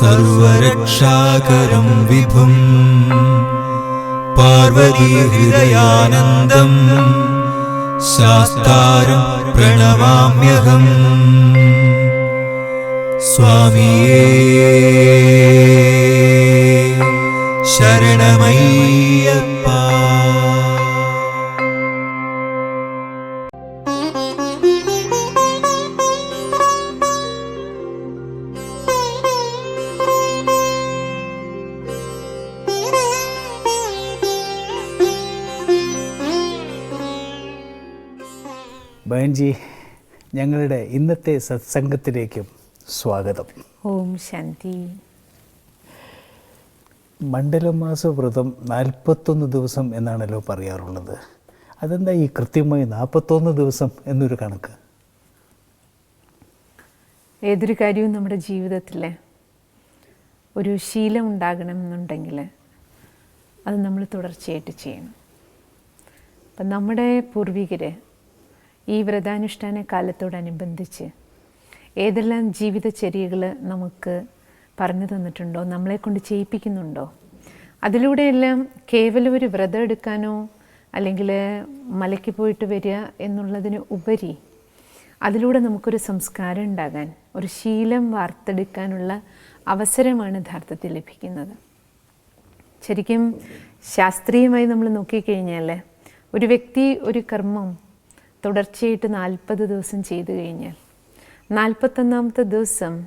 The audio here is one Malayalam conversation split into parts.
സർവരക്ഷാകരം വിഭും. പാർവതീഹൃദയാനന്ദം ശാസ്താരം പ്രണമാമ്യഹം സ്വാമിയേ ശരണമയ്യ ബയൻജി ഞങ്ങളുടെ ഇന്നത്തെ സത്സംഗത്തിലേക്കും സ്വാഗതം. ഓം ശാന്തി. മണ്ഡലമാസ വ്രതം നാൽപ്പത്തൊന്ന് ദിവസം എന്നാണല്ലോ പറയാറുള്ളത്. അതെന്താ ഈ കൃത്യമായി നാൽപ്പത്തൊന്ന് ദിവസം എന്നൊരു കണക്ക്? ഏതൊരു കാര്യവും നമ്മുടെ ജീവിതത്തിൽ ഒരു ശീലം ഉണ്ടാകണം എന്നുണ്ടെങ്കിൽ അത് നമ്മൾ തുടർച്ചയായിട്ട് ചെയ്യണം. അപ്പം നമ്മുടെ പൂർവികർ ഈ വ്രതാനുഷ്ഠാന കാലത്തോടനുബന്ധിച്ച് ഏതെല്ലാം ജീവിതചര്യകൾ നമുക്ക് പറഞ്ഞു തന്നിട്ടുണ്ടോ നമ്മളെ കൊണ്ട് ചെയ്യിപ്പിക്കുന്നുണ്ടോ? അതിലൂടെയെല്ലാം കേവലം ഒരു വ്രതം എടുക്കാനോ അല്ലെങ്കിൽ മലയ്ക്ക് പോയിട്ട് വരിക എന്നുള്ളതിന് ഉപരി അതിലൂടെ നമുക്കൊരു സംസ്കാരം ഉണ്ടാകാൻ ഒരു ശീലം വാർത്തെടുക്കാനുള്ള അവസരമാണ് യഥാർത്ഥത്തിൽ ലഭിക്കുന്നത്. ശരിക്കും ശാസ്ത്രീയമായി നമ്മൾ നോക്കിക്കഴിഞ്ഞാൽ ഒരു വ്യക്തി ഒരു കർമ്മം തുടർച്ചയായിട്ട് നാൽപ്പത് ദിവസം ചെയ്തു കഴിഞ്ഞാൽ നാൽപ്പത്തൊന്നാമത്തെ ദിവസം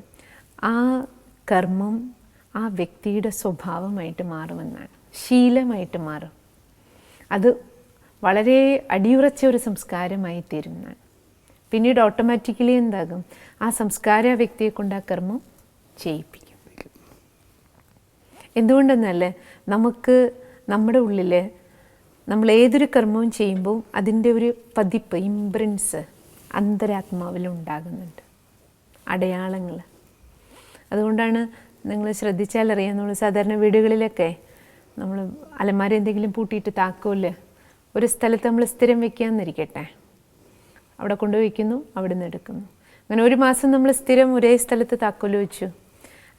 ആ കർമ്മം ആ വ്യക്തിയുടെ സ്വഭാവമായിട്ട് മാറുമെന്നാണ് ശീലമായിട്ട് മാറും. അത് വളരെ അടിയുറച്ച ഒരു സംസ്കാരമായി തീരുന്നതാണ് പിന്നീട് ഓട്ടോമാറ്റിക്കലി എന്താകും? ആ സംസ്കാര വ്യക്തിയെ കൊണ്ട് ആ കർമ്മം ചെയ്യിപ്പിക്കും. എന്തുകൊണ്ടെന്നാൽ നമുക്ക് നമ്മുടെ ഉള്ളിൽ നമ്മൾ ഏതൊരു കർമ്മവും ചെയ്യുമ്പോൾ അതിന്റെ ഒരു പതിപ്പ് ഇംപ്രിൻസ് അന്തരാത്മാവിൽ ഉണ്ടാകുന്നുണ്ട്. അടയാളങ്ങൾ. അതുകൊണ്ടാണ് നിങ്ങൾ ശ്രദ്ധിച്ചാൽ അറിയാം നമ്മൾ സാധാരണ വീടുകളിലൊക്കെ നമ്മൾ അലമാര എന്തെങ്കിലും പൂട്ടിയിട്ട് താക്കോൽ ഒരു സ്ഥലത്ത് നമ്മൾ സ്ഥിരം വെക്കാമെന്നിരിക്കട്ടെ അവിടെ കൊണ്ട് വയ്ക്കുന്നു അവിടെ നിന്ന് എടുക്കുന്നു. അങ്ങനെ ഒരു മാസം നമ്മൾ സ്ഥിരം ഒരേ സ്ഥലത്ത് താക്കോൽ വെച്ചു.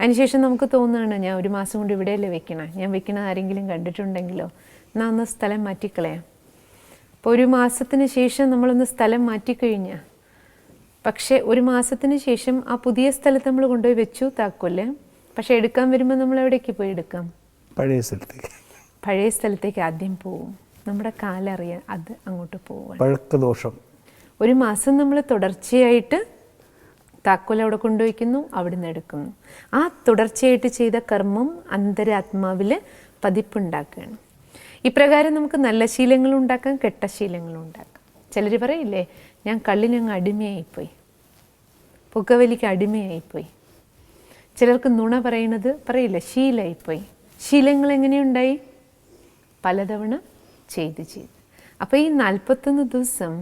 അതിനുശേഷം നമുക്ക് തോന്നുകയാണ് ഞാൻ ഒരു മാസം കൊണ്ട് ഇവിടെയല്ലേ വെക്കണേ? ഞാൻ വെക്കണ ആരെങ്കിലും കണ്ടിട്ടുണ്ടെങ്കിലോ? എന്നാൽ ഒന്ന് സ്ഥലം മാറ്റിക്കളയാം. അപ്പോൾ ഒരു മാസത്തിന് ശേഷം നമ്മളൊന്ന് സ്ഥലം മാറ്റിക്കഴിഞ്ഞാൽ പക്ഷേ ഒരു മാസത്തിന് ശേഷം ആ പുതിയ സ്ഥലത്ത് നമ്മൾ കൊണ്ടുപോയി വെച്ചു താക്കോൽ. പക്ഷേ എടുക്കാൻ വരുമ്പോൾ നമ്മൾ എവിടേക്ക് പോയി എടുക്കാം? പഴയ സ്ഥലത്തേക്ക്. പഴയ സ്ഥലത്തേക്ക് ആദ്യം പോവും. നമ്മുടെ കാലറിയാൻ അത് അങ്ങോട്ട് പോവുക പഴക്കദോഷം ഒരു മാസം നമ്മൾ തുടർച്ചയായിട്ട് താക്കോൽ അവിടെ കൊണ്ടുവയ്ക്കുന്നു അവിടെ നിന്ന് എടുക്കുന്നു. ആ തുടർച്ചയായിട്ട് ചെയ്ത കർമ്മം അന്തരാത്മാവിൽ പതിപ്പുണ്ടാക്കുകയാണ്. ഇപ്രകാരം നമുക്ക് നല്ല ശീലങ്ങളും ഉണ്ടാക്കാം കെട്ട ശീലങ്ങളും ഉണ്ടാക്കാം. ചിലർ പറയില്ലേ ഞാൻ കള്ളിനങ്ങ് അടിമയായിപ്പോയി. പുകവലിക്ക് അടിമയായിപ്പോയി. ചിലർക്ക് നുണ പറയണത് പറയില്ല ശീലമായിപ്പോയി ശീലങ്ങൾ എങ്ങനെയുണ്ടായി? പലതവണ ചെയ്ത് ചെയ്ത്. അപ്പോൾ ഈ നാൽപ്പത്തൊന്ന് ദിവസം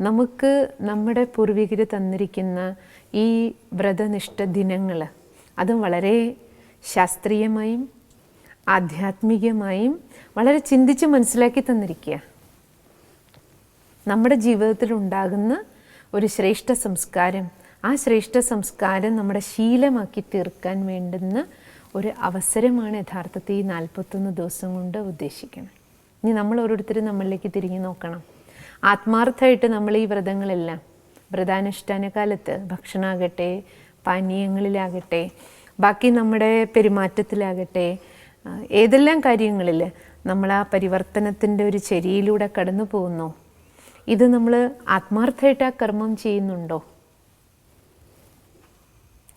നമുക്ക് നമ്മുടെ പൂർവികർ തന്നിരിക്കുന്ന ഈ വ്രതനിഷ്ഠ ദിനങ്ങൾ അതും വളരെ ശാസ്ത്രീയമായും ആധ്യാത്മികമായും വളരെ ചിന്തിച്ച് മനസ്സിലാക്കി തന്നിരിക്കുക. നമ്മുടെ ജീവിതത്തിൽ ഉണ്ടാകുന്ന ഒരു ശ്രേഷ്ഠ സംസ്കാരം ആ ശ്രേഷ്ഠ സംസ്കാരം നമ്മുടെ ശീലമാക്കി തീർക്കാൻ വേണ്ടുന്ന ഒരു അവസരമാണ് യഥാർത്ഥത്തിൽ ഈ നാൽപ്പത്തൊന്ന് ദിവസം കൊണ്ട് ഉദ്ദേശിക്കുന്നത്. ഇനി നമ്മൾ ഓരോരുത്തരും നമ്മളിലേക്ക് തിരിഞ്ഞു നോക്കണം. ആത്മാർത്ഥമായിട്ട് നമ്മൾ ഈ വ്രതങ്ങളെല്ലാം വ്രതാനുഷ്ഠാന കാലത്ത് ഭക്ഷണമാകട്ടെ പാനീയങ്ങളിലാകട്ടെ ബാക്കി നമ്മുടെ പെരുമാറ്റത്തിലാകട്ടെ ഏതെല്ലാം കാര്യങ്ങളിൽ നമ്മൾ ആ പരിവർത്തനത്തിന്റെ ഒരു ചെരിയിലൂടെ കടന്നു പോകുന്നോ? ഇത് നമ്മൾ ആത്മാർത്ഥമായിട്ട് ആ കർമ്മം ചെയ്യുന്നുണ്ടോ?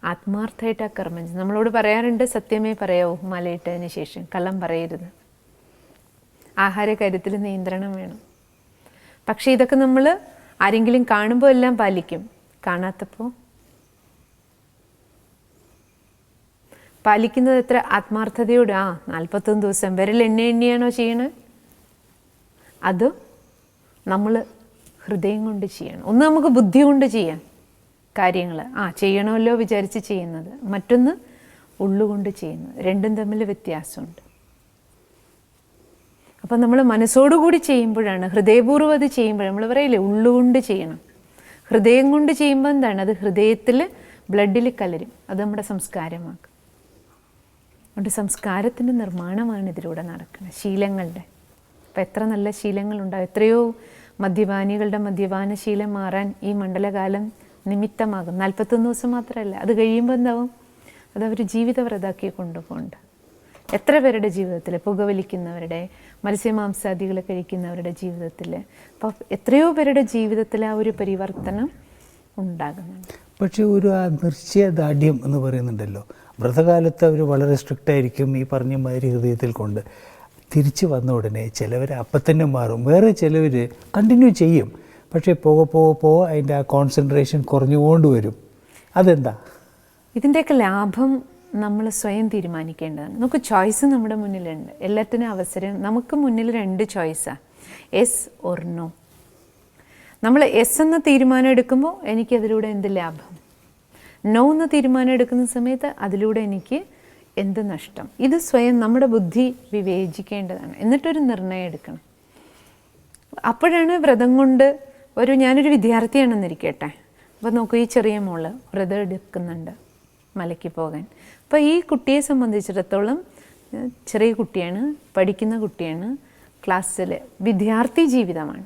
ആത്മാർത്ഥമായിട്ട് ആ കർമ്മം നമ്മളോട് പറയാറുണ്ട് സത്യമേ പറയാവൂ മലയിട്ടതിന് ശേഷം. കള്ളം പറയരുത്. ആഹാര കാര്യത്തിൽ നിയന്ത്രണം വേണം. പക്ഷേ ഇതൊക്കെ നമ്മൾ ആരെങ്കിലും കാണുമ്പോൾ എല്ലാം പാലിക്കും. കാണാത്തപ്പോൾ പാലിക്കുന്നത് എത്ര ആത്മാർത്ഥതയോടെ? ആ നാൽപ്പത്തൊന്ന് ദിവസം. വിരൽ എണ്ണ എണ്ണിയാണോ ചെയ്യണേ? അത് നമ്മൾ ഹൃദയം കൊണ്ട് ചെയ്യണം. ഒന്ന് നമുക്ക് ബുദ്ധി കൊണ്ട് ചെയ്യാം കാര്യങ്ങൾ ആ ചെയ്യണമല്ലോ വിചാരിച്ച് ചെയ്യുന്നത്. മറ്റൊന്ന് ഉള്ളുകൊണ്ട് ചെയ്യുന്നത്. രണ്ടും തമ്മിൽ വ്യത്യാസമുണ്ട്. അപ്പം നമ്മൾ മനസ്സോടുകൂടി ചെയ്യുമ്പോഴാണ് ഹൃദയപൂർവം അത് ചെയ്യുമ്പോൾ നമ്മൾ പറയില്ലേ ഉള്ളുകൊണ്ട് ചെയ്യണം. ഹൃദയം കൊണ്ട് ചെയ്യുമ്പോൾ എന്താണ്? അത് ഹൃദയത്തിൽ ബ്ലഡിൽ കലരും. അത് നമ്മുടെ സംസ്കാരമാക്കും. അതുകൊണ്ട് സംസ്കാരത്തിന്റെ നിർമ്മാണമാണ് ഇതിലൂടെ നടക്കുന്നത്. ശീലങ്ങളുടെ. അപ്പം എത്ര നല്ല ശീലങ്ങളുണ്ടാവും. എത്രയോ മദ്യപാനികളുടെ മദ്യപാന ശീലം മാറാൻ ഈ മണ്ഡലകാലം നിമിത്തമാകും. നാൽപ്പത്തൊന്ന് ദിവസം മാത്രമല്ല. അത് കഴിയുമ്പോൾ എന്താവും? അതവർ ജീവിതവ്രതാക്കി കൊണ്ടുപോകുന്നുണ്ട് എത്ര പേരുടെ ജീവിതത്തിൽ? പുകവലിക്കുന്നവരുടെ മത്സ്യമാംസാദികൾ കഴിക്കുന്നവരുടെ ജീവിതത്തിൽ. അപ്പോൾ എത്രയോ പേരുടെ ജീവിതത്തിൽ ആ ഒരു പരിവർത്തനം ഉണ്ടാകുന്നുണ്ട്. പക്ഷേ ഒരു ആ നിർശ്ചയദാഢ്യം എന്ന് പറയുന്നുണ്ടല്ലോ. വ്രതകാലത്ത് അവർ വളരെ സ്ട്രിക്റ്റ് ആയിരിക്കും ഈ പറഞ്ഞ മാതിരി ഹൃദയത്തിൽ കൊണ്ട്. തിരിച്ചു വന്ന ഉടനെ ചിലവർ അപ്പം തന്നെ മാറും. വേറെ ചിലവർ കണ്ടിന്യൂ ചെയ്യും. പക്ഷേ പോകെ പോകെ പോ അതിന്റെ ആ കോൺസെൻട്രേഷൻ കുറഞ്ഞുകൊണ്ട് വരും. അതെന്താ? ഇതിന്റെയൊക്കെ ലാഭം നമ്മൾ സ്വയം തീരുമാനിക്കേണ്ടതാണ്. നമുക്ക് ചോയ്സ് നമ്മുടെ മുന്നിലുണ്ട്. എല്ലാത്തിനും അവസരം. നമുക്ക് മുന്നിൽ രണ്ട് ചോയ്സാണ് എസ് നോ നമ്മൾ എസ് എന്ന തീരുമാനം എടുക്കുമ്പോൾ എനിക്കതിലൂടെ എന്ത് ലാഭം? നോ എന്ന തീരുമാനം എടുക്കുന്ന സമയത്ത് അതിലൂടെ എനിക്ക് എന്ത് നഷ്ടം? ഇത് സ്വയം നമ്മുടെ ബുദ്ധി വിവേചിക്കേണ്ടതാണ്. എന്നിട്ടൊരു നിർണയം എടുക്കണം. അപ്പോഴാണ് വ്രതം കൊണ്ട് ഒരു ഞാനൊരു വിദ്യാർത്ഥിയാണെന്നിരിക്കട്ടെ. അപ്പോൾ നോക്കൂ ഈ ചെറിയ മോൾ വ്രതം എടുക്കുന്നുണ്ട് മലയ്ക്ക് പോകാൻ. അപ്പോൾ ഈ കുട്ടിയെ സംബന്ധിച്ചിടത്തോളം ചെറിയ കുട്ടിയാണ് പഠിക്കുന്ന കുട്ടിയാണ് ക്ലാസ്സിൽ വിദ്യാർത്ഥി ജീവിതമാണ്.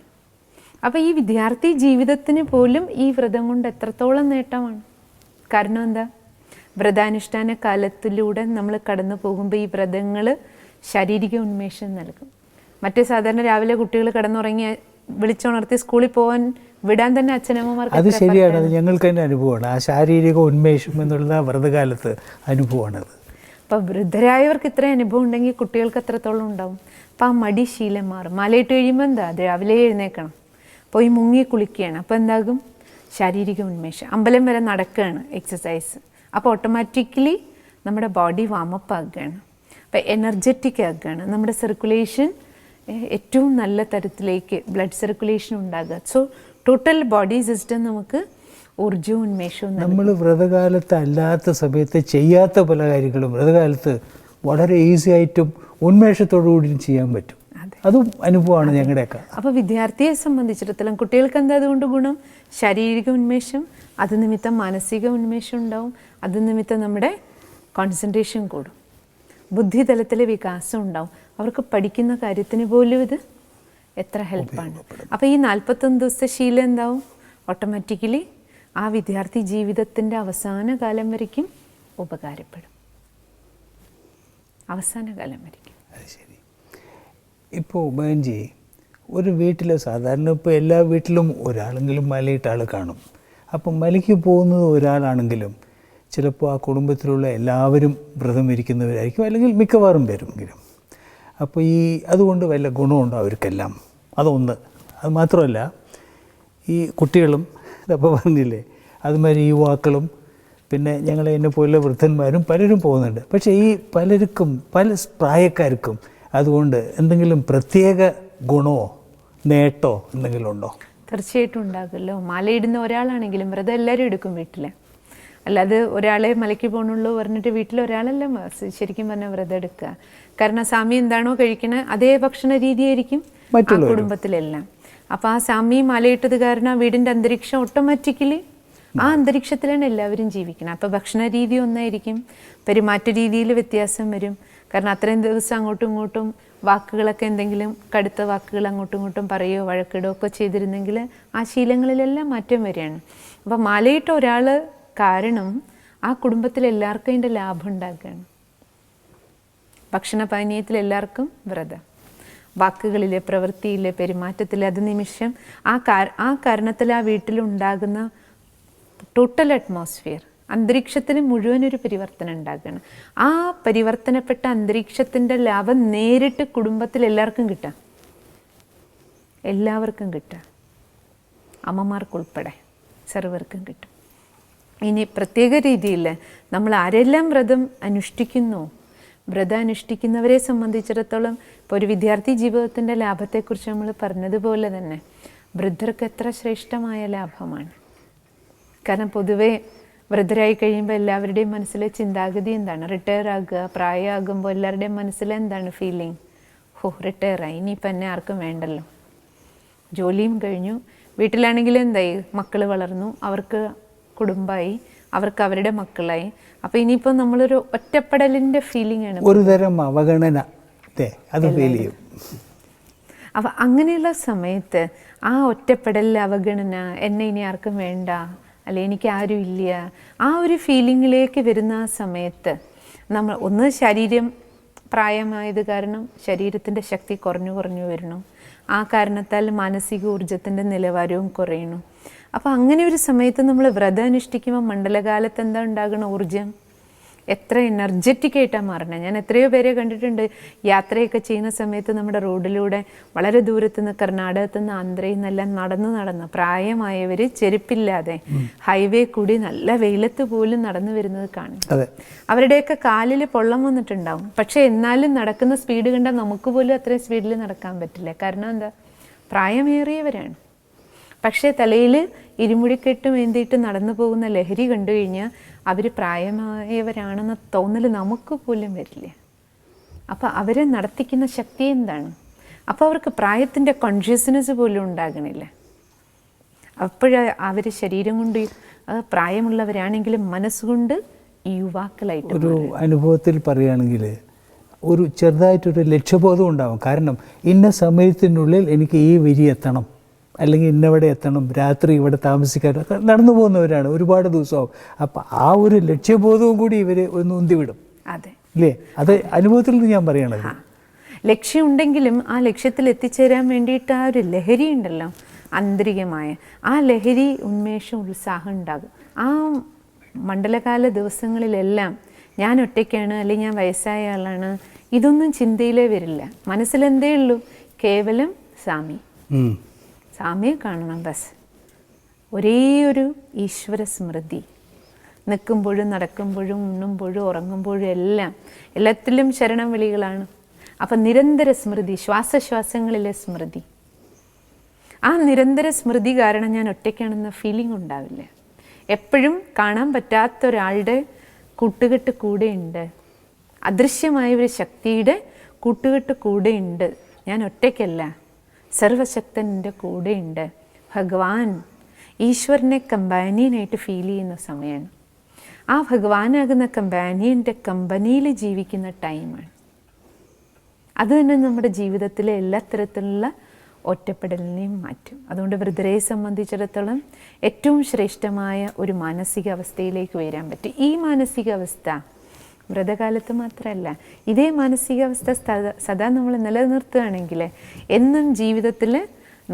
അപ്പോൾ ഈ വിദ്യാർത്ഥി ജീവിതത്തിന് പോലും ഈ വ്രതം കൊണ്ട് എത്രത്തോളം നേട്ടമാണ്? കാരണം എന്താ? വ്രതാനുഷ്ഠാന കാലത്തിലൂടെ നമ്മൾ കടന്നു പോകുമ്പോൾ ഈ വ്രതങ്ങൾ ശാരീരിക ഉന്മേഷം നൽകും. മറ്റേ സാധാരണ രാവിലെ കുട്ടികൾ കടന്നുറങ്ങി വിളിച്ചുണർത്തി സ്കൂളിൽ പോകാൻ വിടാൻ തന്നെ അച്ഛനമ്മമാർക്ക് അത് ശരിയാണ്. അത് ഞങ്ങൾക്ക് തന്നെ അനുഭവമാണ്. ആ ശാരീരിക ഉന്മേഷം എന്നുള്ള വ്രതകാലത്ത് അനുഭവമാണത്. അപ്പോൾ വൃദ്ധരായവർക്ക് ഇത്ര അനുഭവം ഉണ്ടെങ്കിൽ കുട്ടികൾക്ക് എത്രത്തോളം ഉണ്ടാവും. അപ്പോൾ ആ മടി ശീലം മാറും. മലയിട്ട് കഴിയുമ്പോൾ എന്താ? അത് രാവിലെ എഴുന്നേക്കണം പോയി മുങ്ങി കുളിക്കുകയാണ്. അപ്പോൾ എന്താകും? ശാരീരിക ഉന്മേഷം. അമ്പലം വരെ നടക്കുകയാണ് എക്സസൈസ് അപ്പോൾ ഓട്ടോമാറ്റിക്കലി നമ്മുടെ ബോഡി വാമപ്പ് ആക്കുകയാണ്. അപ്പോൾ എനർജറ്റിക് ആക്കുകയാണ്. നമ്മുടെ സർക്കുലേഷൻ ഏറ്റവും നല്ല തരത്തിലേക്ക് ബ്ലഡ് സർക്കുലേഷൻ ഉണ്ടാകുക. സോ ടോട്ടൽ ബോഡി സിസ്റ്റം നമുക്ക് ഊർജവും ഉന്മേഷവും. നമ്മൾ വ്രതകാലത്ത് അല്ലാത്ത സമയത്ത് ചെയ്യാത്ത പല കാര്യങ്ങളും വ്രതകാലത്ത് വളരെ ഈസി ആയിട്ടും ഉന്മേഷത്തോടു കൂടി ചെയ്യാൻ പറ്റും. അതെ. അതും അനുഭവമാണ് ഞങ്ങളുടെയൊക്കെ. അപ്പോൾ വിദ്യാർത്ഥിയെ സംബന്ധിച്ചിടത്തോളം കുട്ടികൾക്ക് എന്താ അതുകൊണ്ട് ഗുണം? ശാരീരിക ഉന്മേഷം അത് നിമിത്തം മാനസിക ഉന്മേഷം ഉണ്ടാവും അത് നിമിത്തം നമ്മുടെ കോൺസെൻട്രേഷൻ കൂടും. ബുദ്ധി തലത്തിലെ വികാസം ഉണ്ടാവും. അവർക്ക് പഠിക്കുന്ന കാര്യത്തിന് പോലും ഇത് എത്ര ഹെൽപ്പാണ് അപ്പോൾ ഈ നാൽപ്പത്തൊന്ന് ദിവസത്തെ ശീലം എന്താവും? ഓട്ടോമാറ്റിക്കലി ആ വിദ്യാർത്ഥി ജീവിതത്തിന്റെ അവസാന കാലം വരയ്ക്കും ഉപകാരപ്പെടും. അവസാന കാലം വരയ്ക്കും. ശരി. ഇപ്പോൾ ബഹൻജി ഒരു വീട്ടിൽ സാധാരണ ഇപ്പോൾ എല്ലാ വീട്ടിലും ഒരാളെങ്കിലും മലയിട്ട ആൾ കാണും. അപ്പം മലയ്ക്ക് പോകുന്നത് ഒരാളാണെങ്കിലും ചിലപ്പോൾ ആ കുടുംബത്തിലുള്ള എല്ലാവരും വ്രതം ഇരിക്കുന്നവരായിരിക്കും അല്ലെങ്കിൽ മിക്കവാറും പേരുമെങ്കിലും അപ്പോൾ ഈ അതുകൊണ്ട് വല്ല ഗുണമുണ്ടോ അവർക്കെല്ലാം? അതൊന്ന്. അത് മാത്രമല്ല ഈ കുട്ടികളും ഇതപ്പോൾ പറഞ്ഞില്ലേ അതുമാതിരി യുവാക്കളും പിന്നെ ഞങ്ങൾ എന്നെ പോലുള്ള വൃദ്ധന്മാരും പലരും പോകുന്നുണ്ട്. പക്ഷേ ഈ പലർക്കും പല പ്രായക്കാർക്കും അതുകൊണ്ട് എന്തെങ്കിലും പ്രത്യേക ഗുണമോ? നേട്ടോ എന്തെങ്കിലും ഉണ്ടോ? തീർച്ചയായിട്ടും ഉണ്ടാകുമല്ലോ. മലയിടുന്ന ഒരാളാണെങ്കിലും വ്രതം എല്ലാവരും എടുക്കും വീട്ടിൽ അല്ലാതെ ഒരാളെ മലയ്ക്ക് പോകണുള്ളൂ പറഞ്ഞിട്ട് വീട്ടിൽ ഒരാളല്ല ശരിക്കും പറഞ്ഞാൽ വ്രതം എടുക്കുക കാരണം സ്വാമി എന്താണോ കഴിക്കണേ അതേ ഭക്ഷണ രീതിയായിരിക്കും ആ കുടുംബത്തിലെല്ലാം. അപ്പോൾ ആ സ്വാമി മലയിട്ടത് കാരണം ആ വീടിന്റെ അന്തരീക്ഷം ഓട്ടോമാറ്റിക്കലി ആ അന്തരീക്ഷത്തിലാണ് എല്ലാവരും ജീവിക്കുന്നത് അപ്പോൾ ഭക്ഷണ രീതി ഒന്നായിരിക്കും. പെരുമാറ്റ രീതിയിൽ വ്യത്യാസം വരും. കാരണം അത്രയും ദിവസം അങ്ങോട്ടും ഇങ്ങോട്ടും വാക്കുകളൊക്കെ എന്തെങ്കിലും കടുത്ത വാക്കുകൾ അങ്ങോട്ടും ഇങ്ങോട്ടും പറയുകയോ വഴക്കിടുകയോ ഒക്കെ ചെയ്തിരുന്നെങ്കിൽ ആ ശീലങ്ങളിലെല്ലാം മാറ്റം വരികയാണ്. അപ്പോൾ മാലയിട്ട ഒരാൾ കാരണം ആ കുടുംബത്തിൽ എല്ലാവർക്കും അതിന്റെ ലാഭം ഉണ്ടാക്കുകയാണ്. ഭക്ഷണപാനീയത്തിൽ എല്ലാവർക്കും വ്രതം. വാക്കുകളിലെ പ്രവൃത്തിയിലെ പെരുമാറ്റത്തിലെ അത് നിമിഷം ആ ആ കാരണത്തിൽ ആ വീട്ടിലുണ്ടാകുന്ന ടോട്ടൽ അറ്റ്മോസ്ഫിയർ അന്തരീക്ഷത്തിന് മുഴുവൻ ഒരു പരിവർത്തനം ഉണ്ടാക്കുകയാണ് ആ പരിവർത്തനപ്പെട്ട അന്തരീക്ഷത്തിന്റെ ലാഭം നേരിട്ട് കുടുംബത്തിൽ എല്ലാവർക്കും കിട്ടാം. എല്ലാവർക്കും കിട്ടുക അമ്മമാർക്കുൾപ്പെടെ സർവർക്കും കിട്ടും. ഇനി പ്രത്യേക രീതിയിൽ നമ്മൾ ആരെല്ലാം വ്രതം അനുഷ്ഠിക്കുന്നു? വ്രതം അനുഷ്ഠിക്കുന്നവരെ സംബന്ധിച്ചിടത്തോളം ഇപ്പോൾ ഒരു വിദ്യാർത്ഥി ജീവിതത്തിന്റെ ലാഭത്തെക്കുറിച്ച് നമ്മൾ പറഞ്ഞതുപോലെ തന്നെ വൃദ്ധർക്ക് എത്ര ശ്രേഷ്ഠമായ ലാഭമാണ്. കാരണം പൊതുവേ വൃദ്ധരായി കഴിയുമ്പോൾ എല്ലാവരുടെയും മനസ്സിലെ ചിന്താഗതി എന്താണ്? റിട്ടയർ ആകുക പ്രായമാകുമ്പോൾ എല്ലാവരുടെയും മനസ്സിൽ എന്താണ് ഫീലിംഗ് ഹോ റിട്ടയറായി ഇനിയിപ്പോൾ എന്നെ ആർക്കും വേണ്ടല്ലോ. ജോലിയും കഴിഞ്ഞു. വീട്ടിലാണെങ്കിൽ എന്തായി? മക്കൾ വളർന്നു. അവർക്ക് കുടുംബമായി അവർക്ക് അവരുടെ മക്കളായി. അപ്പോൾ ഇനിയിപ്പോൾ നമ്മളൊരു ഒറ്റപ്പെടലിന്റെ ഫീലിംഗ് ആണ്. ഒരുതരം അവഗണന. അത് ഫീൽ ചെയ്യും. അപ്പം അങ്ങനെയുള്ള സമയത്ത് ആ ഒറ്റപ്പെടൽ അവഗണന എന്നെ ഇനി ആർക്കും വേണ്ട അല്ലെ എനിക്ക് ആരും ഇല്ല. ആ ഒരു ഫീലിങ്ങിലേക്ക് വരുന്ന സമയത്ത് നമ്മൾ ഒന്ന് ശരീരം പ്രായമായത് കാരണം ശരീരത്തിന്റെ ശക്തി കുറഞ്ഞു കുറഞ്ഞു വരണം ആ കാരണത്താൽ മാനസിക ഊർജത്തിന്റെ നിലവാരവും കുറയണം അപ്പോൾ അങ്ങനെ ഒരു സമയത്ത് നമ്മൾ വ്രതം അനുഷ്ഠിക്കുമ്പോൾ മണ്ഡലകാലത്ത് എന്താ ഉണ്ടാകുന്ന ഊർജം എത്ര എനർജറ്റിക് ആയിട്ടാണ് മാറണത് ഞാൻ എത്രയോ പേരെ കണ്ടിട്ടുണ്ട് യാത്രയൊക്കെ ചെയ്യുന്ന സമയത്ത് നമ്മുടെ റോഡിലൂടെ വളരെ ദൂരത്ത് നിന്ന് കർണാടകത്ത് നിന്ന് ആന്ധ്രയിൽ നിന്നെല്ലാം നടന്ന് നടന്ന് പ്രായമായവർ ചെരുപ്പില്ലാതെ ഹൈവേ കൂടി നല്ല വെയിലത്ത് പോലും നടന്നു വരുന്നത് കാണും. അവരുടെയൊക്കെ കാലിൽ പൊള്ളം വന്നിട്ടുണ്ടാവും. പക്ഷെ എന്നാലും നടക്കുന്ന സ്പീഡ് കണ്ടാൽ നമുക്ക് പോലും അത്രയും സ്പീഡിൽ നടക്കാൻ പറ്റില്ല. കാരണം എന്താ? പ്രായമേറിയവരാണ്. പക്ഷേ തലയിൽ ഇരുമുടിക്കെട്ട് വേണ്ടിയിട്ട് നടന്നു പോകുന്ന ലഹരി കണ്ടു കഴിഞ്ഞാൽ അവർ പ്രായമായവരാണെന്ന തോന്നൽ നമുക്ക് പോലും വരില്ല. അപ്പോൾ അവരെ നടത്തിക്കുന്ന ശക്തി എന്താണ്? അപ്പോൾ അവർക്ക് പ്രായത്തിന്റെ കോൺഷ്യസ്നെസ് പോലും ഉണ്ടാകണില്ല. അപ്പോഴ അവർ ശരീരം കൊണ്ട് പ്രായമുള്ളവരാണെങ്കിലും മനസ്സുകൊണ്ട് യുവാക്കളായിട്ട് ഒരു അനുഭവത്തിൽ പറയുകയാണെങ്കിൽ ഒരു ചെറുതായിട്ടൊരു ലക്ഷ്യബോധം ഉണ്ടാവും. കാരണം ഇന്ന സമയത്തിനുള്ളിൽ എനിക്ക് ഈ വിരി എത്തണം. അല്ലെങ്കിൽ ഇന്നവിടെ എത്തണം രാത്രി ഇവിടെ താമസിക്കാൻ ഒക്കെ നടന്നു പോകുന്നവരാണ് ഒരുപാട് ദിവസമാവും. അപ്പം ആ ഒരു ലക്ഷ്യബോധവും കൂടി ഇവർ ഒന്ന് ഉന്തിവിടും. അതെ. ഇല്ലേ? അത് അനുഭവത്തിൽ നിന്ന് ഞാൻ പറയണത് ലക്ഷ്യമുണ്ടെങ്കിലും ആ ലക്ഷ്യത്തിൽ എത്തിച്ചേരാൻ വേണ്ടിയിട്ട് ആ ഒരു ലഹരി ഉണ്ടല്ലോ ആന്തരികമായ ആ ലഹരി ഉന്മേഷം ഉത്സാഹം ഉണ്ടാകും. ആ മണ്ഡലകാല ദിവസങ്ങളിലെല്ലാം ഞാൻ ഒറ്റയ്ക്കാണ് അല്ലെങ്കിൽ ഞാൻ വയസ്സായ ആളാണ് ഇതൊന്നും ചിന്തയിലേ വരില്ല. മനസ്സിലെന്തേ ഉള്ളൂ? കേവലം സ്വാമി. ഉം. സ്വാമിയെ കാണണം ബസ്. ഒരേ ഒരു ഈശ്വര സ്മൃതി. നിൽക്കുമ്പോഴും നടക്കുമ്പോഴും ഉണ്ണുമ്പോഴും ഉറങ്ങുമ്പോഴും എല്ലാം എല്ലാത്തിലും ശരണം വിളികളാണ്. അപ്പം നിരന്തര സ്മൃതി ശ്വാസശ്വാസങ്ങളിലെ സ്മൃതി. ആ നിരന്തര സ്മൃതി കാരണം ഞാൻ ഒറ്റയ്ക്കാണെന്ന ഫീലിംഗ് ഉണ്ടാവില്ല. എപ്പോഴും കാണാൻ പറ്റാത്ത ഒരാളുടെ കൂട്ടുകെട്ട് കൂടെയുണ്ട്. അദൃശ്യമായ ഒരു ശക്തിയുടെ കൂട്ടുകെട്ട് കൂടെയുണ്ട്. ഞാൻ ഒറ്റയ്ക്കല്ല. സർവശക്തൻ എന്റെ കൂടെയുണ്ട്. ഭഗവാൻ ഈശ്വരനെ കമ്പാനിയനായിട്ട് ഫീൽ ചെയ്യുന്ന സമയമാണ് ആ ഭഗവാനാകുന്ന കമ്പാനിയന്റെ കമ്പനിയിൽ ജീവിക്കുന്ന ടൈമാണ് അത് തന്നെ നമ്മുടെ ജീവിതത്തിലെ എല്ലാ തരത്തിലുള്ള ഒറ്റപ്പെടലിനെയും മാറ്റും. അതുകൊണ്ട് വൃദ്ധരെ സംബന്ധിച്ചിടത്തോളം ഏറ്റവും ശ്രേഷ്ഠമായ ഒരു മാനസികാവസ്ഥയിലേക്ക് ഉയരാൻ പറ്റും. ഈ മാനസികാവസ്ഥ വ്രതകാലത്ത് മാത്രമല്ല ഇതേ മാനസികാവസ്ഥ സദാ നമ്മൾ നിലനിർത്തുകയാണെങ്കിൽ എന്നും ജീവിതത്തിൽ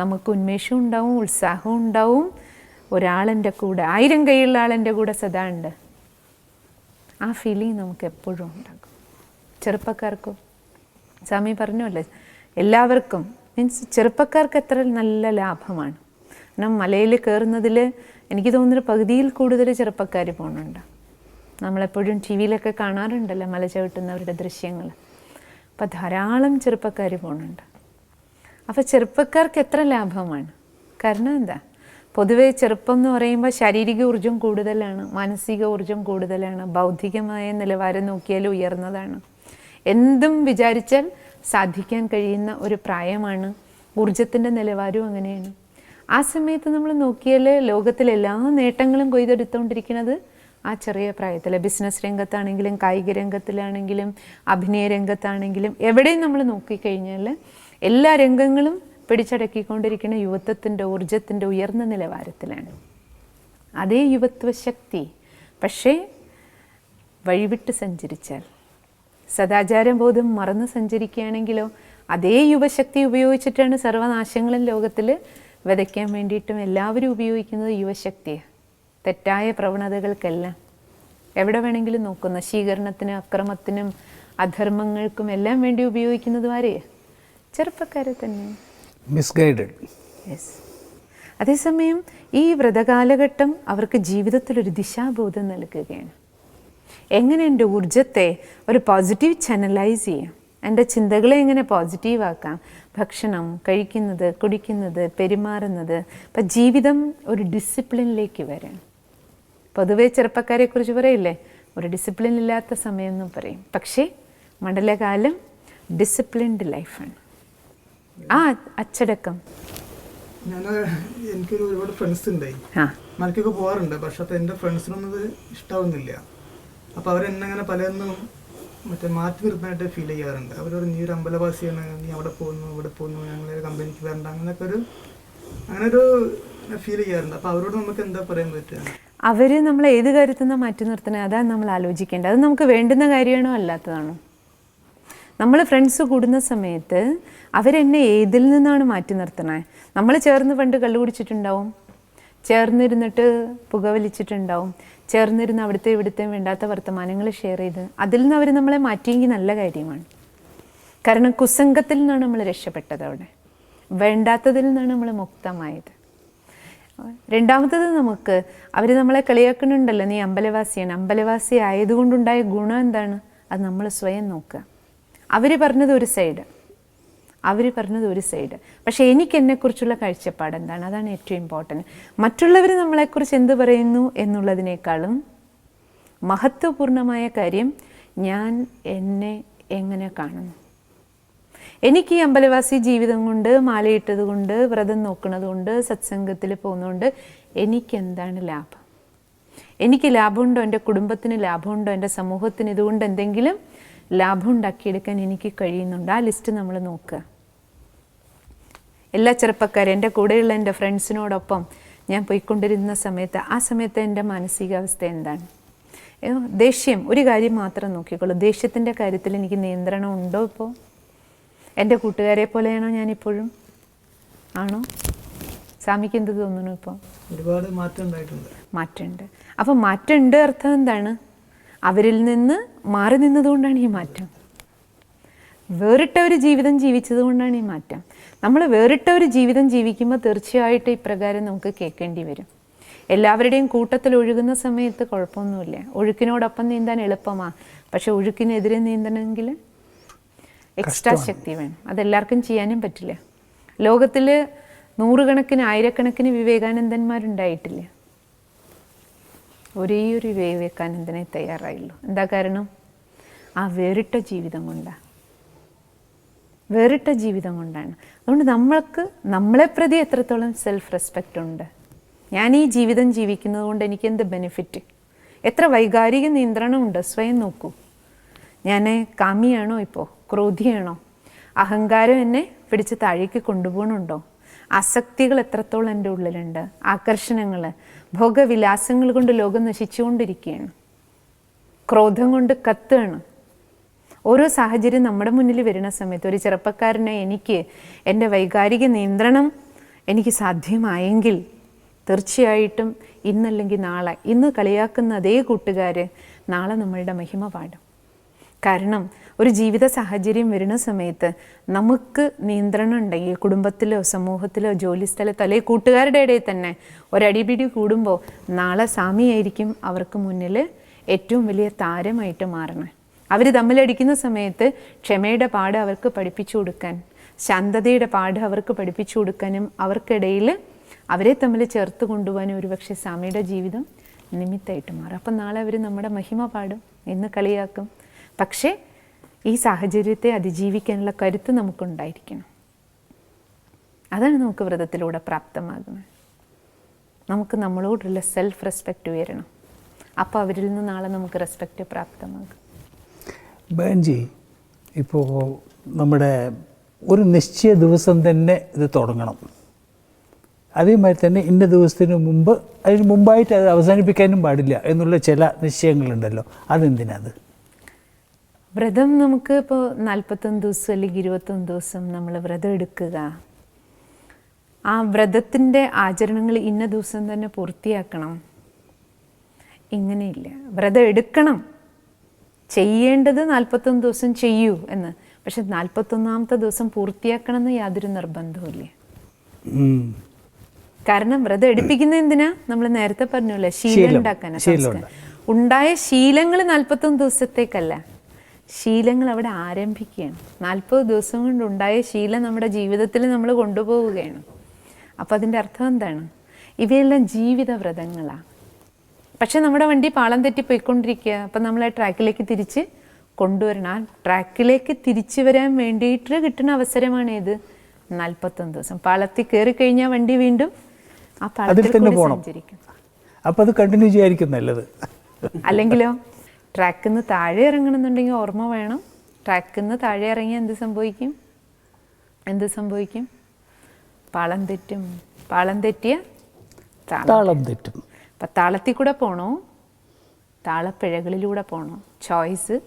നമുക്ക് ഉന്മേഷം ഉണ്ടാവും ഉത്സാഹവും ഉണ്ടാവും. ഒരാളെന്റെ കൂടെ ആയിരം കൈയുള്ള ആളെന്റെ കൂടെ സദാ ഉണ്ട്. ആ ഫീലിംഗ് നമുക്ക് എപ്പോഴും ഉണ്ടാകും ചെറുപ്പക്കാർക്കും സ്വാമി പറഞ്ഞല്ലേ എല്ലാവർക്കും മീൻസ് ചെറുപ്പക്കാർക്ക് എത്ര നല്ല ലാഭമാണ്. കാരണം മലയിൽ കയറുന്നതിൽ എനിക്ക് തോന്നുന്നൊരു പകുതിയിൽ കൂടുതൽ ചെറുപ്പക്കാർ പോകുന്നുണ്ട് നമ്മളെപ്പോഴും ടി വിയിലൊക്കെ കാണാറുണ്ടല്ലോ മല ചവിട്ടുന്നവരുടെ ദൃശ്യങ്ങൾ. അപ്പോൾ ധാരാളം ചെറുപ്പക്കാർ പോകുന്നുണ്ട്. അപ്പോൾ ചെറുപ്പക്കാർക്ക് എത്ര ലാഭമാണ്? കാരണം എന്താ? പൊതുവേ ചെറുപ്പം എന്ന് പറയുമ്പോൾ ശാരീരിക ഊർജം കൂടുതലാണ് മാനസിക ഊർജം കൂടുതലാണ് ബൗദ്ധികമായ നിലവാരം നോക്കിയാൽ ഉയർന്നതാണ്. എന്തും വിചാരിച്ചാൽ സാധിക്കാൻ കഴിയുന്ന ഒരു പ്രായമാണ് ഊർജത്തിന്റെ നിലവാരവും അങ്ങനെയാണ്. ആ സമയത്ത് നമ്മൾ നോക്കിയാൽ ലോകത്തിലെ എല്ലാ നേട്ടങ്ങളും കൊയ്തെടുത്തുകൊണ്ടിരിക്കുന്നത് ആ ചെറിയ പ്രായത്തിൽ ബിസിനസ് രംഗത്താണെങ്കിലും കായിക രംഗത്തിലാണെങ്കിലും അഭിനയ രംഗത്താണെങ്കിലും എവിടെയും നമ്മൾ നോക്കിക്കഴിഞ്ഞാൽ എല്ലാ രംഗങ്ങളും പിടിച്ചടക്കിക്കൊണ്ടിരിക്കുന്ന യുവത്വത്തിന്റെ ഊർജത്തിന്റെ ഉയർന്ന നിലവാരത്തിലാണ്. അതേ യുവത്വ ശക്തി പക്ഷേ വഴിവിട്ട് സഞ്ചരിച്ചാൽ സദാചാരബോധം മറന്ന് സഞ്ചരിക്കുകയാണെങ്കിലോ അതേ യുവശക്തി ഉപയോഗിച്ചിട്ടാണ് സർവനാശങ്ങളും ലോകത്തിൽ വിതയ്ക്കാൻ വേണ്ടിയിട്ടും എല്ലാവരും ഉപയോഗിക്കുന്നത് യുവശക്തിയാണ് തെറ്റായ പ്രവണതകൾക്കെല്ലാം. എവിടെ വേണമെങ്കിലും നോക്കും നശീകരണത്തിനും അക്രമത്തിനും അധർമ്മങ്ങൾക്കും എല്ലാം വേണ്ടി ഉപയോഗിക്കുന്നത് ആരെയാ ചെറുപ്പക്കാരെ തന്നെ. മിസ്ഗൈഡഡ് യെസ് അതേസമയം ഈ വ്രതകാലഘട്ടം അവർക്ക് ജീവിതത്തിലൊരു ദിശാബോധം നൽകുകയാണ്. എങ്ങനെ എന്റെ ഊർജത്തെ ഒരു പോസിറ്റീവ് ചാനലൈസ് ചെയ്യാം? എന്റെ ചിന്തകളെ എങ്ങനെ പോസിറ്റീവ് ആക്കാം? ഭക്ഷണം കഴിക്കുന്നത് കുടിക്കുന്നത് പെരുമാറുന്നത്. അപ്പം ജീവിതം ഒരു ഡിസിപ്ലിനിലേക്ക് വരാൻ പൊതുവേ ചെറുപ്പക്കാരെക്കുറിച്ച് പറയില്ലേ? ഒരു ഡിസിപ്ലിൻ ഇല്ലാത്ത സമയം എന്നും പറയും. പക്ഷേ മണ്ഡലകാലം ഡിസിപ്ലിൻഡ് ലൈഫാണ് ആ അച്ചടക്കം. ഞാൻ എനിക്കൊരു ഒരുപാട് ഫ്രണ്ട്സ് ഉണ്ടായി ആ. മലക്കൊക്കെ പോകാറുണ്ട് പക്ഷെ അപ്പൊ എന്റെ ഫ്രണ്ട്സിനൊന്നും ഇത് ഇഷ്ടാവുന്നില്ല. അപ്പൊ അവരെന്നെ അങ്ങനെ പലതൊന്നും മറ്റേ മാറ്റി നിർത്താനായിട്ട് ഫീൽ ചെയ്യാറുണ്ട്. അവരൊരു നീ ഒരു അമ്പലവാസിയാണ്. നീ അവിടെ പോകുന്നു ഇവിടെ പോകുന്നു. ഞങ്ങളെ കമ്പനിക്ക് വരണ്ട. അങ്ങനെയൊക്കെ ഒരു അങ്ങനെ ഒരു ഫീൽ ചെയ്യാറുണ്ട്. അപ്പോൾ അവരോട് നമുക്ക് എന്താ പറയാൻ പറ്റുക? അവർ നമ്മൾ ഏത് കാര്യത്തിൽ നിന്നാണ് മാറ്റി നിർത്തണേ അതാണ് നമ്മൾ ആലോചിക്കേണ്ടത്. അത് നമുക്ക് വേണ്ടുന്ന കാര്യമാണോ അല്ലാത്തതാണോ? നമ്മൾ ഫ്രണ്ട്സ് കൂടുന്ന സമയത്ത് അവരെന്നെ ഏതിൽ നിന്നാണ് മാറ്റി നിർത്തണേ നമ്മൾ ചേർന്ന് പണ്ട് കള്ളു കുടിച്ചിട്ടുണ്ടാവും. ചേർന്നിരുന്നിട്ട് പുകവലിച്ചിട്ടുണ്ടാവും ചേർന്നിരുന്ന് അവിടുത്തെ ഇവിടുത്തെ വേണ്ടാത്ത വർത്തമാനങ്ങൾ ഷെയർ ചെയ്ത് അതിൽ നിന്ന് അവർ നമ്മളെ മാറ്റിയെങ്കിൽ നല്ല കാര്യമാണ്. കാരണം കുസംഗത്തിൽ നിന്നാണ് നമ്മൾ രക്ഷപ്പെട്ടത് അവിടെ. വേണ്ടാത്തതിൽ നിന്നാണ് നമ്മൾ മുക്തമായത്. രണ്ടാമത്തത് നമുക്ക് അവർ നമ്മളെ കളിയാക്കുന്നുണ്ടല്ലോ നീ അമ്പലവാസിയാണ്. അമ്പലവാസി ആയതുകൊണ്ടുണ്ടായ ഗുണം എന്താണ്? അത് നമ്മൾ സ്വയം നോക്കുക. അവർ പറഞ്ഞത് ഒരു സൈഡ്. അവർ പറഞ്ഞത് ഒരു സൈഡ്. പക്ഷേ എനിക്ക് എന്നെക്കുറിച്ചുള്ള കാഴ്ചപ്പാട് എന്താണ്? അതാണ് ഏറ്റവും ഇമ്പോർട്ടന്റ് മറ്റുള്ളവർ നമ്മളെക്കുറിച്ച് എന്ത് പറയുന്നു എന്നുള്ളതിനേക്കാളും മഹത്വപൂർണമായ കാര്യം ഞാൻ എന്നെ എങ്ങനെ കാണുന്നു? എനിക്ക് അമ്പലവാസി ജീവിതം കൊണ്ട് മാലയിട്ടത് കൊണ്ട് വ്രതം നോക്കുന്നത് കൊണ്ട് സത്സംഗത്തിൽ പോകുന്നതുകൊണ്ട് എനിക്ക് എന്താണ് ലാഭം? എനിക്ക് ലാഭമുണ്ടോ? എന്റെ കുടുംബത്തിന് ലാഭമുണ്ടോ? എന്റെ സമൂഹത്തിന് ഇതുകൊണ്ട് എന്തെങ്കിലും ലാഭം ഉണ്ടാക്കിയെടുക്കാൻ എനിക്ക് കഴിയുന്നുണ്ട്? ആ ലിസ്റ്റ് നമ്മൾ നോക്കുക. എല്ലാ ചെറുപ്പക്കാരും എന്റെ കൂടെയുള്ള എന്റെ ഫ്രണ്ട്സിനോടൊപ്പം ഞാൻ പോയിക്കൊണ്ടിരുന്ന സമയത്ത് ആ സമയത്ത് എന്റെ മാനസികാവസ്ഥ എന്താണ്? ദേഷ്യം. ഒരു കാര്യം മാത്രം നോക്കിക്കോളൂ. ദേഷ്യത്തിന്റെ കാര്യത്തിൽ എനിക്ക് നിയന്ത്രണം ഉണ്ടോ ഇപ്പോൾ എന്റെ കൂട്ടുകാരെ പോലെയാണോ ഞാനിപ്പോഴും? ആണോ? സ്വാമിക്ക് എന്ത് തോന്നുന്നു ഇപ്പോൾ ഒരുപാട് മാറ്റം മാറ്റമുണ്ട്. അപ്പം മാറ്റമുണ്ട് അർത്ഥം എന്താണ്? അവരിൽ നിന്ന് മാറി നിന്നതുകൊണ്ടാണ് ഈ മാറ്റം. വേറിട്ട ഒരു ജീവിതം ജീവിച്ചത് കൊണ്ടാണ് ഈ മാറ്റം. നമ്മൾ വേറിട്ട ഒരു ജീവിതം ജീവിക്കുമ്പോൾ തീർച്ചയായിട്ടും ഇപ്രകാരം നമുക്ക് കേൾക്കേണ്ടി വരും. എല്ലാവരുടെയും കൂട്ടത്തിൽ ഒഴുകുന്ന സമയത്ത് കുഴപ്പമൊന്നുമില്ല. ഒഴുക്കിനോടൊപ്പം നീന്താൻ എളുപ്പമാ. പക്ഷെ ഒഴുക്കിനെതിരെ നീന്തണമെങ്കിൽ എക്സ്ട്രാ ശക്തി വേണം. അതെല്ലാവർക്കും ചെയ്യാനും പറ്റില്ല. ലോകത്തിൽ നൂറുകണക്കിന് ആയിരക്കണക്കിന് വിവേകാനന്ദന്മാരുണ്ടായിട്ടില്ല. ഒരേ ഒരു വിവേകാനന്ദനെ തയ്യാറായുള്ളൂ. എന്താ കാരണം? ആ വേറിട്ട ജീവിതം കൊണ്ടാണ് വേറിട്ട ജീവിതം കൊണ്ടാണ്. അതുകൊണ്ട് നമ്മൾക്ക് നമ്മളെ പ്രതി എത്രത്തോളം സെൽഫ് റെസ്പെക്റ്റ് ഉണ്ട്? ഞാൻ ഈ ജീവിതം ജീവിക്കുന്നത് കൊണ്ട് എനിക്ക് എന്ത് ബെനിഫിറ്റ് എത്ര വൈകാരിക നിയന്ത്രണമുണ്ട്? സ്വയം നോക്കൂ. ഞാൻ കാമിയാണോ ഇപ്പോൾ ക്രോധിയാണോ? അഹങ്കാരം എന്നെ പിടിച്ച് താഴേക്ക് കൊണ്ടുപോകണുണ്ടോ? ആസക്തികൾ എത്രത്തോളം എന്റെ ഉള്ളിലുണ്ട്? ആകർഷണങ്ങൾ ഭോഗവിലാസങ്ങൾ കൊണ്ട് ലോകം നശിച്ചുകൊണ്ടിരിക്കുകയാണ്. ക്രോധം കൊണ്ട് കത്തുകയാണ് ഓരോ സാഹചര്യം നമ്മുടെ മുന്നിൽ വരുന്ന സമയത്ത് ഒരു ചെറുപ്പക്കാരനെ എനിക്ക് എന്റെ വൈകാരിക നിയന്ത്രണം എനിക്ക് സാധ്യമായെങ്കിൽ തീർച്ചയായിട്ടും ഇന്നല്ലെങ്കിൽ നാളെ ഇന്ന് കളിയാക്കുന്ന അതേ കൂട്ടുകാർ നാളെ നമ്മളുടെ മഹിമ പാടും. കാരണം ഒരു ജീവിത സാഹചര്യം വരുന്ന സമയത്ത് നമുക്ക് നിയന്ത്രണം ഉണ്ടെങ്കിൽ കുടുംബത്തിലോ സമൂഹത്തിലോ ജോലിസ്ഥലത്തോ അല്ലെങ്കിൽ കൂട്ടുകാരുടെ ഇടയിൽ തന്നെ ഒരടിപിടി കൂടുമ്പോൾ നാളെ സ്വാമിയായിരിക്കും അവർക്ക് മുന്നിൽ ഏറ്റവും വലിയ താരമായിട്ട് മാറണേ. അവർ തമ്മിലടിക്കുന്ന സമയത്ത് ക്ഷമയുടെ പാട് അവർക്ക് പഠിപ്പിച്ചു കൊടുക്കാൻ ശാന്തതയുടെ പാട് അവർക്ക് പഠിപ്പിച്ചു കൊടുക്കാനും അവർക്കിടയിൽ അവരെ തമ്മിൽ ചേർത്ത് കൊണ്ടുപോകാനും ഒരുപക്ഷെ സ്വാമിയുടെ ജീവിതം നിമിത്തമായിട്ട് മാറും. അപ്പം നാളെ അവർ നമ്മുടെ മഹിമ പാടും ഇന്ന് കളിയാക്കും. പക്ഷേ ഈ സാഹചര്യത്തെ അതിജീവിക്കാനുള്ള കരുത്ത് നമുക്കുണ്ടായിരിക്കണം. അതാണ് നമുക്ക് വ്രതത്തിലൂടെ പ്രാപ്തമാകുന്നത്. നമുക്ക് നമ്മളോടുള്ള സെൽഫ് റെസ്പെക്റ്റ് ഉയരണം. അപ്പോൾ അവരിൽ നിന്ന് നാളെ നമുക്ക് റെസ്പെക്റ്റ് പ്രാപ്തമാകും. ബാൻജി ഇപ്പോൾ നമ്മുടെ ഒരു നിശ്ചയ ദിവസം തന്നെ ഇത് തുടങ്ങണം. അതേമാതിരി തന്നെ ഇന്ന ദിവസത്തിന് മുമ്പ് അതിന് മുമ്പായിട്ട് അത് അവസാനിപ്പിക്കാനും പാടില്ല എന്നുള്ള ചില നിശ്ചയങ്ങളുണ്ടല്ലോ. അതെന്തിനത് വ്രതം നമുക്ക് ഇപ്പോൾ നാൽപ്പത്തൊന്ന് ദിവസം അല്ലെങ്കിൽ ഇരുപത്തൊന്ന് ദിവസം നമ്മൾ വ്രതം എടുക്കുക. ആ വ്രതത്തിന്റെ ആചരണങ്ങൾ ഇന്ന ദിവസം തന്നെ പൂർത്തിയാക്കണം. ഇങ്ങനെയില്ല. വ്രതം എടുക്കണം. ചെയ്യേണ്ടത് നാൽപ്പത്തൊന്ന് ദിവസം ചെയ്യൂ എന്ന്. പക്ഷെ നാൽപ്പത്തൊന്നാമത്തെ ദിവസം പൂർത്തിയാക്കണം എന്ന് യാതൊരു നിർബന്ധവുമില്ല. കാരണം വ്രതം എടുപ്പിക്കുന്ന എന്തിനാ? നമ്മൾ നേരത്തെ പറഞ്ഞല്ലേ ശീലം ഉണ്ടാക്കാനാ. ഉണ്ടായ ശീലങ്ങൾ നാൽപ്പത്തൊന്ന് ദിവസത്തേക്കല്ല. ശീലങ്ങൾ അവിടെ ആരംഭിക്കുകയാണ്. നാൽപ്പത് ദിവസം കൊണ്ടുണ്ടായ ശീലം നമ്മുടെ ജീവിതത്തിൽ നമ്മൾ കൊണ്ടുപോവുകയാണ്. അപ്പോൾ അതിന്റെ അർത്ഥം എന്താണ്? ഇവയെല്ലാം ജീവിത വ്രതങ്ങളാണ് പക്ഷെ നമ്മുടെ വണ്ടി പാളം തെറ്റി പോയിക്കൊണ്ടിരിക്കുക. അപ്പം നമ്മൾ ആ ട്രാക്കിലേക്ക് തിരിച്ച് കൊണ്ടുവരണം ആ ട്രാക്കിലേക്ക് തിരിച്ചു വരാൻ വേണ്ടിയിട്ട് കിട്ടുന്ന അവസരമാണ് ഇത് നാൽപ്പത്തൊന്ന് ദിവസം. പാളത്തിൽ കയറി കഴിഞ്ഞാൽ വണ്ടി വീണ്ടും ആ പാളത്തിൽ തന്നെ. സഞ്ചരിക്കും. അപ്പം അത് കണ്ടിന്യൂ ചെയ്യായിരിക്കും നല്ലത് അല്ലെങ്കിലോ? ട്രാക്കിൽ നിന്ന് താഴെ ഇറങ്ങണമെന്നുണ്ടെങ്കിൽ ഓർമ്മ വേണം. ട്രാക്കിൽ നിന്ന് താഴെ ഇറങ്ങി എന്ത് സംഭവിക്കും? എന്ത് സംഭവിക്കും? പാളം തെറ്റും. പാളം തെറ്റിയ താളം തെറ്റും. അപ്പം താളത്തിൽ കൂടെ പോകണോ താളപ്പിഴകളിലൂടെ പോകണോ ചോയ്സ്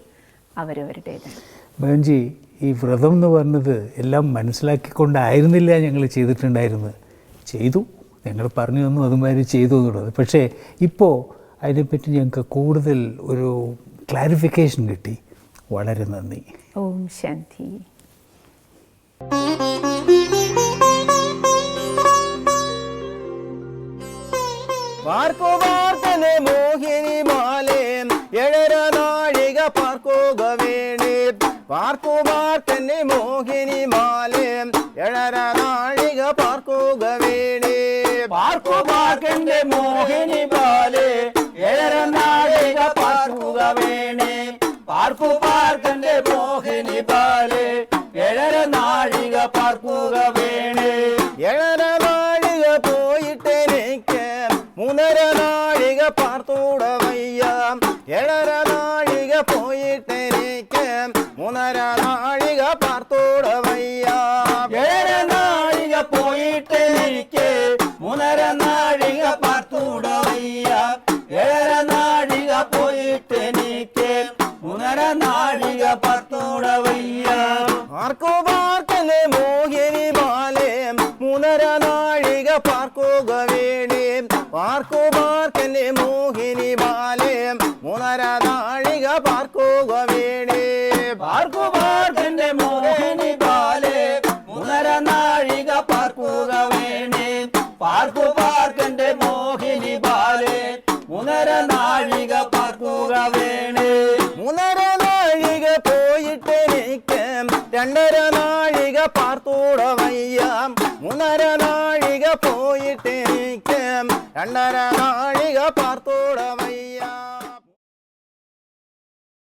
അവരവരുടേതാണ്. ബേഞ്ചി ഈ വ്രതം എന്ന് പറഞ്ഞത് എല്ലാം മനസ്സിലാക്കിക്കൊണ്ടായിരുന്നില്ല ഞങ്ങൾ ചെയ്തിട്ടുണ്ടായിരുന്നത്. ചെയ്തു. ഞങ്ങൾ പറഞ്ഞു തന്നു അതുമാതിരി ചെയ്തു എന്നുള്ളത്. പക്ഷേ ഇപ്പോൾ അതിനെപ്പറ്റി ഞങ്ങൾക്ക് കൂടുതൽ ഒരു ക്ലാരിഫിക്കേഷൻ കിട്ടി. വളരെ നന്ദി. ഓം ശാന്തി. പാർക്കനെ മോഹിനി മാലേ എഴര നാഴിക പാർക്കുക വേണേ പാർക്കു പാർക്കനെ മോഹിനി മാലേ എഴര നാഴിക പാർക്കുക വേണേ പാർക്കു പാർക്കന്റെ മോഹിനി മാലേ നാഴിക പാർക്കുക വേണേ. പാർക്കു പാർക്കന്റെ മോഹിനി പാലേ. എഴര നാഴിക വേണേ. എഴര നാഴിക പോയിട്ടെനിക്ക്. മൂന്നര നാഴിക പാർക്കലെ മോഹിനി ബാലേ മൂന്നര നാഴിക പാർക്കുക വേണേ. പാർക്കു പാർക്കലെ മോഹിനി ബാലേ മൂന്നര നാഴിക